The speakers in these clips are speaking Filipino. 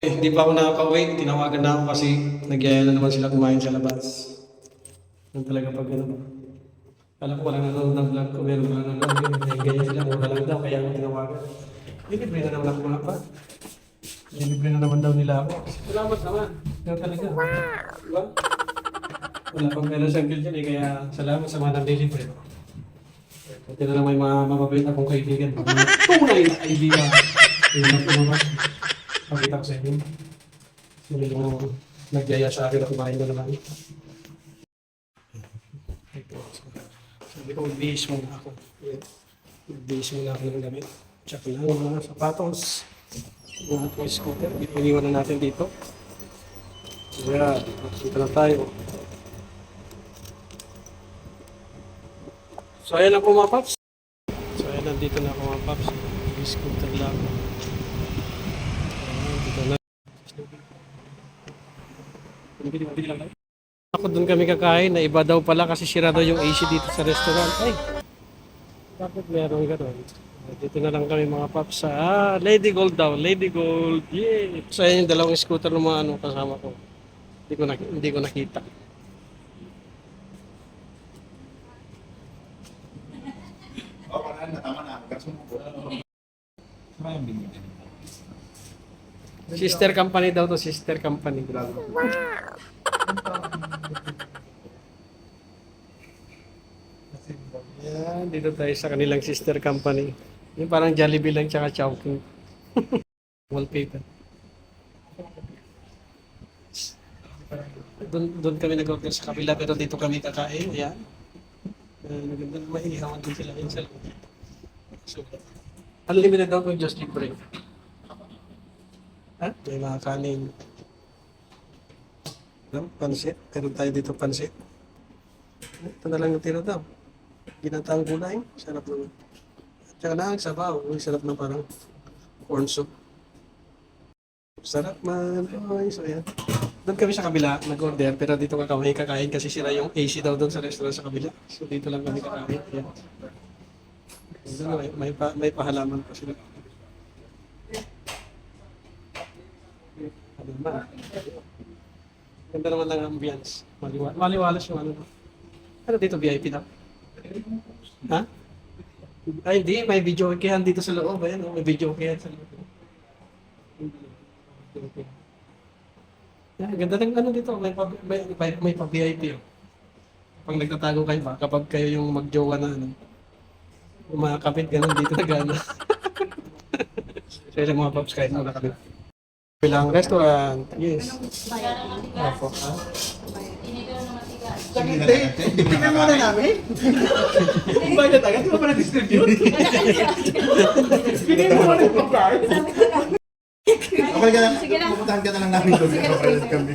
Eh, hindi pa ako nakaka-uwi. Tinawagan na ako kasi nagyaya na naman sila kumain sa labas. Yan talaga pag ano. Alam ko walang nanonood ng vlog ko. Meron walang nanonood. Eh, ganyan sila. Mura lang daw. Kaya ako tinawagan. Libre na naman ako mga pa. Libre na naman daw nila ako. Salamat naman. Yan talaga. Diba? Wala pang pera sa uncle dyan eh. Kaya salamat sa mga nandilibre. Buti na lang may mga mababait akong kaibigan. Tunay na kaibigan. Yun na po naman. Pakita ko sa inyo. Sino yung nagyaya sa akin na kumain na naman. Ito. Sabi ko, magbihis muna ako. Magbihis muna ako ng gamit. Tsaka lang mga sapatos. Mga ating scooter. Iniwan na natin dito. Kaya, dito na tayo. So, ayan lang po mga paps. So, ayan, nandito na ako mga paps. Scooter lang. Ayan, dito na. Bili lang tayo. Ako doon kami kakain na iba daw pala kasi sira daw yung AC dito sa restaurant. Ay, bakit meron gano'n? Dito na lang kami mga paps sa ah, Lady Gold daw. Lady Gold. Yeah. So, ayan yung dalawang scooter ng mga ano kasama ko. Hindi ko, na, hindi ko nakita. Oh, parang natama na. Kaso mo po. Sister company daw to, sister company. Yan, dito tayo sa kanilang sister company. Yung parang Jollibee lang tsaka Chowking. Wallpaper. Doon, doon kami nag-order sa kabila pero dito kami kakain. Ayan. Uh, magandang maihawan din sila yun sa loob. Unlimited daw kung just libre. Ha? May mga kanin. Alam, pansit. Meron tayo dito pansit. Ito na lang yung tira daw. Ginataang gulay. Sarap naman. At saka na ang sabaw. Uy, sarap na parang corn soup. Sarap man. Ay, so yan. Doon kami sa kabila nag-order pero dito ka kami kakain kasi sira yung AC daw doon sa restaurant sa kabila. So dito lang kami kakain. Yan. Doon may, may, pa, may pahalaman pa sila. Naman. Ganda naman lang ang ambience. Maliwa maliwalas yung ano. Ano dito VIP daw? Ha? Ay hindi, may video okayan dito sa loob. Ayan, oh, may video okayan sa loob. Okay. Yan, ganda ng ano dito, may may, may, may pa VIP. Oh. Pag nagtatago kayo ba, kapag kayo yung magjowa na ano, yung mga kapit ganun dito na so yung mga pops kahit muna kami. Bilang restaurant, yes. Opo, ha? Tingnan muna namin. Kung bayad agad, di ba pa na-distribute? Bigyan mo muna yung pagkain. Okay ka na. Pupuntahan ka na lang namin doon. Kapag kami.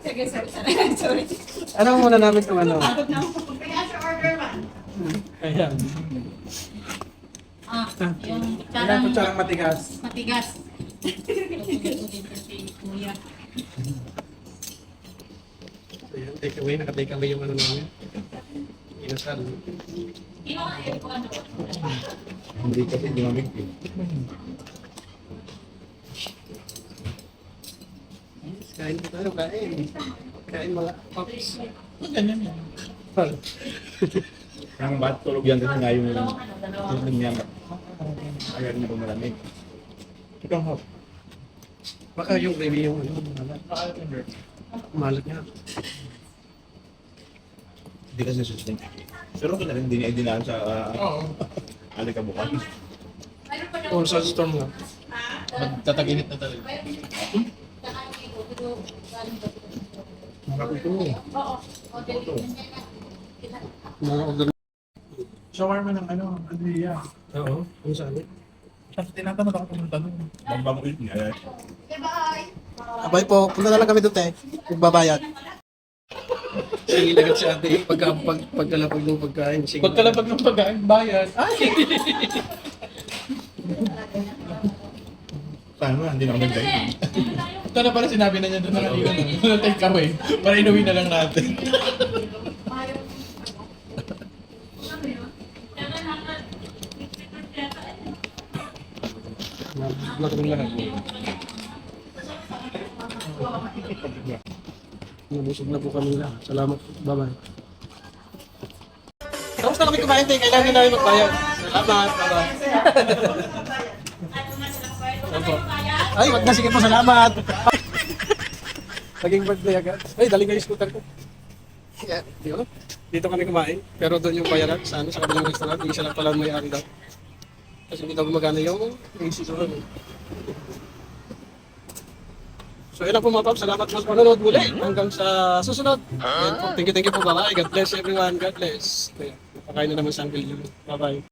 Sige, sorry, sorry. sorry. Ano muna namin kung ano? Kaya sa order man. Ayan. Ah, yung Kailangan charang ko tsarang matigas. matigas. Kuya. So yan, take away, naka-take away yung ano namin. Inasal. Hindi kasi ginamit eh. Kain po tayo, kain. Kain mga pops. Ganyan yan. Pal. Ang bat tulog yan kasi nga yung yung nangyari. Ayaw na bumalamig. Ikaw hop. Baka yung gravy yung ano, malat. Malat nga. Hindi kasi sustain. Pero kung na rin din ay dinaan sa uh, Oo. alikabukan. Kung sa storm nga. Magtataginit na talaga. Marami ito eh. Mga order. Shawarma ng ano, Andrea. Oo, ano sabi? Tapos tinatanong ako pumunta doon. Bamba mo yun. Ayan. Abay po, punta na lang kami doon tayo. Magbabayad. Sige lagat si ate, pag, pag, pagkalapag ng pagkain. Sige. Pagkalapag ng pagkain, bayad. Ay! Sana hindi na ako nag-dine. Ito na pala sinabi na niya doon na kanina. Take away. Para inuwi na lang natin. Vlog ng lahat. Nabusog na po kami na. Salamat. Bye-bye. Tapos na kami kumain, te. Kailangan namin magbayad. Salamat. Bye-bye. Opo. Ay, wag na. Sige po, salamat. Naging birthday agad. Ay, dali ko yung scooter ko. Yeah, di. Dito kami kumain. Pero doon yung bayaran sa ano, sa kabilang restaurant. Hindi siya lang pala may-ari daw. Kasi hindi daw gumagana yung AC doon. So yun lang po mga paps. Salamat po sa panonood muli. Hanggang sa susunod. Ayan po. Thank you, thank you po. Bye-bye. God bless everyone. God bless. Ayan. Pakain na naman sa Uncle. Bye-bye.